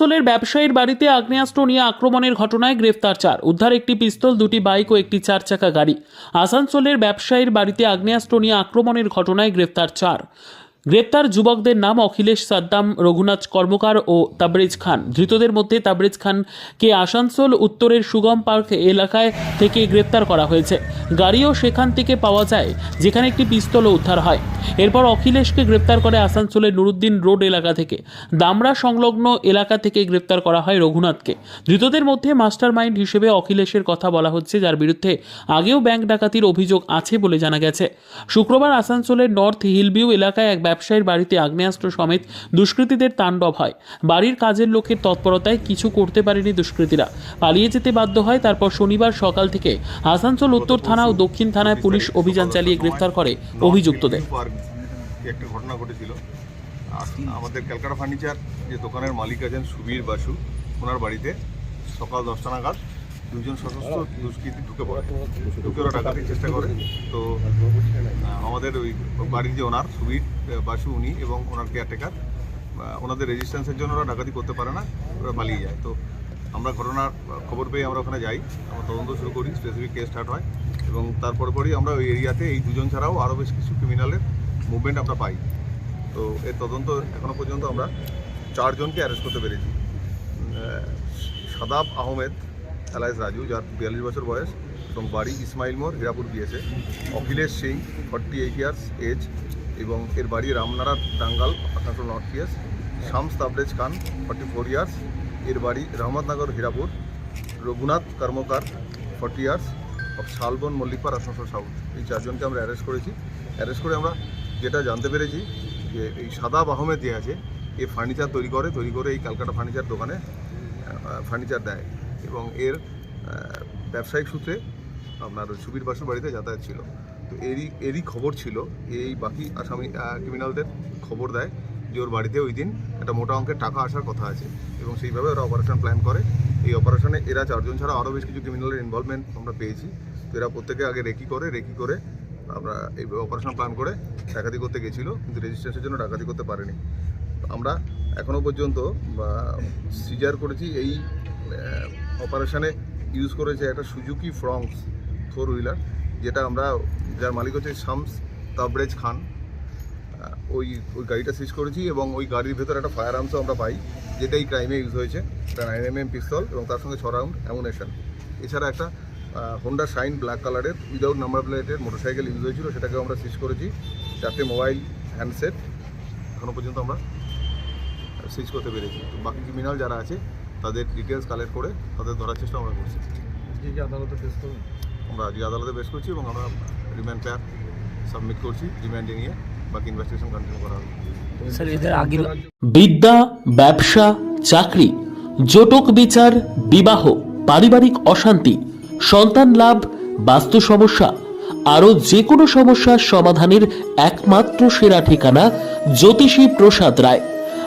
আসানসোলের ব্যবসায়ীর বাড়িতে আগ্নেয়াস্ত্র নিয়ে আক্রমণের ঘটনায় গ্রেফতার চার। উদ্ধার একটি পিস্তল, দুটি বাইক ও একটি চার চাকা গাড়ি। আসানসোলের ব্যবসায়ীর বাড়িতে আগ্নেয়াস্ত্র নিয়ে আক্রমণের ঘটনায় গ্রেফতার চার। গ্রেপ্তার যুবকদের নাম অখিলেশ সাদ্দাম, রঘুনাথ কর্মকার ও তাবরেজ খান। ধৃতদের মধ্যে তাবরেজ খানকে আসানসোল উত্তরের সুগম পার্ক এলাকায় থেকে গ্রেপ্তার করা হয়েছে। গাড়িও সেখান থেকে পাওয়া যায়, যেখানে একটি পিস্তলও উদ্ধার হয়। এরপর অখিলেশকে গ্রেপ্তার করে আসানসোলের নুরুদ্দিন রোড এলাকা থেকে। দামরা সংলগ্ন এলাকা থেকে গ্রেপ্তার করা হয় রঘুনাথকে। ধৃতদের মধ্যে মাস্টার মাইন্ড হিসেবে অখিলেশের কথা বলা হচ্ছে, যার বিরুদ্ধে আগেও ব্যাংক ডাকাতির অভিযোগ আছে বলে জানা গেছে। শুক্রবার আসানসোলের নর্থ হিলভিউ এলাকায় এক ব্যবসায়ীর বাড়িতে আগ্নেয়াস্ত্র সমেত দুষ্কৃতীদের তাণ্ডব হয়। বাড়ির কাজের লোকের তৎপরতায় কিছু করতে পারেনি দুষ্কৃতীরা। পালিয়ে যেতে বাধ্য হয়, তারপর শনিবার সকাল থেকে আসানসোল, উত্তর থানা ও দক্ষিণ থানায় পুলিশ অভিযান চালিয়ে গ্রেফতার করে অভিযুক্তদের। একটা ঘটনা ঘটেছিল। আমাদের ক্যালকাটা ফার্নিচার যে দোকানের মালিক আছেন সুবীর বাসু, ওনার বাড়িতে সকাল দশটা নাগাদ দুজন সশস্ত্র দুষ্কৃতী ঢুকে পড়ে, ঢুকে ওরা ডাকাতির চেষ্টা করে। তো আমাদের ওই বাড়ির যে ওনার, সুবীর বাসু উনি এবং ওনার কেয়ারটেকার ওনাদের রেজিস্ট্যান্সের জন্য ওরা ডাকাতি করতে পারে না, ওরা পালিয়ে যায়। তো, আমরা ঘটনার খবর পেয়ে আমরা ওখানে যাই, আমরা তদন্ত শুরু করি স্পেসিফিক কেস স্টার্ট হয় এবং তারপর পরই আমরা ওই এরিয়াতে এই দুজন ছাড়াও আরও বেশ কিছু ক্রিমিনালের মুভমেন্ট আমরা পাই। তো, এর তদন্ত এখনও পর্যন্ত আমরা চারজনকে অ্যারেস্ট করতে পেরেছি। সাদাব আহমেদ এলাইস রাজু, যার বিয়াল্লিশ বছর বয়স, এবং বাড়ি ইসমাইল মোড়, হীরাপুর দিয়েছে Akhilesh Singh forty eight years age এবং এর বাড়ি Ramnara Tangal Asansol north years Shams Tabrez Khan forty four years এর বাড়ি Rahmatnagar, Hirapur. Raghunath Karmakar forty years Shalban Mallikpar Asansol south. এই চারজনকে আমরা অ্যারেস্ট করেছি। অ্যারেস্ট করে আমরা যেটা জানতে পেরেছি, যে এই সাদা আহমেদ যে আছে, এ ফার্নিচার তৈরি করে তৈরি করে এই ক্যালকাটা ফার্নিচার দোকানে ফার্নিচার দেয়। এবং এর ব্যবসায়িক সূত্রে আপনার সুবীর বাসুর বাড়িতে যাতায়াত ছিল। তো এরই এরই খবর ছিল, এই বাকি আসামি ক্রিমিনালদের খবর দেয় যে ওর বাড়িতে ওই দিন একটা মোটা অঙ্কের টাকা আসার কথা আছে এবং সেইভাবে ওরা অপারেশন প্ল্যান করে। এই অপারেশনে এরা চারজন ছাড়া আরও বেশ কিছু ক্রিমিনালের ইনভলভমেন্ট আমরা পেয়েছি। তো এরা প্রত্যেকে আগে রেকি করে রেকি করে আমরা এই অপারেশন প্ল্যান করে ডাকাতি করতে গেছিল, কিন্তু রেজিস্ট্রেশনের জন্য ডাকাতি করতে পারেনি। আমরা এখনও পর্যন্ত সিজার করেছি এই অপারেশনে ইউজ করেছে একটা সুজুকি ফ্রংস ফোর হুইলার যেটা আমরা, যার মালিক হচ্ছে শামস তাবরেজ খান। ওই ওই গাড়িটা সিজ করেছি এবং ওই গাড়ির ভেতর একটা ফায়ার আর্মসও আমরা পাই যেটা এই ক্রাইমে ইউজ হয়েছে। একটা নাইন এম এম পিস্তল এবং তার সঙ্গে ছ রাউন্ড অ্যামুনেশন এছাড়া একটা হোন্ডা শাইন ব্ল্যাক কালারের উইদাউট নাম্বার প্লেটের মোটরসাইকেল ইউজ হয়েছিল সেটাকে আমরা সিজ করেছি। চারটে মোবাইল হ্যান্ডসেট এখনও পর্যন্ত আমরা সিজ করতে পেরেছি। বাকি ক্রিমিনাল যারা আছে তাদের ডিটেলস কালেক্ট করে তাদের ধরার চেষ্টা আমরা করছি। আদালতে পেশ করবেন আমরা আজকে আদালতে পেশ করছি এবং আমরা রিমান্ড প্যার সাবমিট করছি রিমান্ডে নিয়ে বাকি ইনভেস্টিগেশন কন্টিনিউ করা হবে। বিদ্যা ব্যবসা চাকরি জটক বিচার বিবাহ পারিবারিক অশান্তি সন্তান লাভ বাস্তু সমস্যা আরও যে কোনো সমস্যার সমাধানের একমাত্র সেরা ঠিকানা জ্যোতিষী প্রসাদ রায়।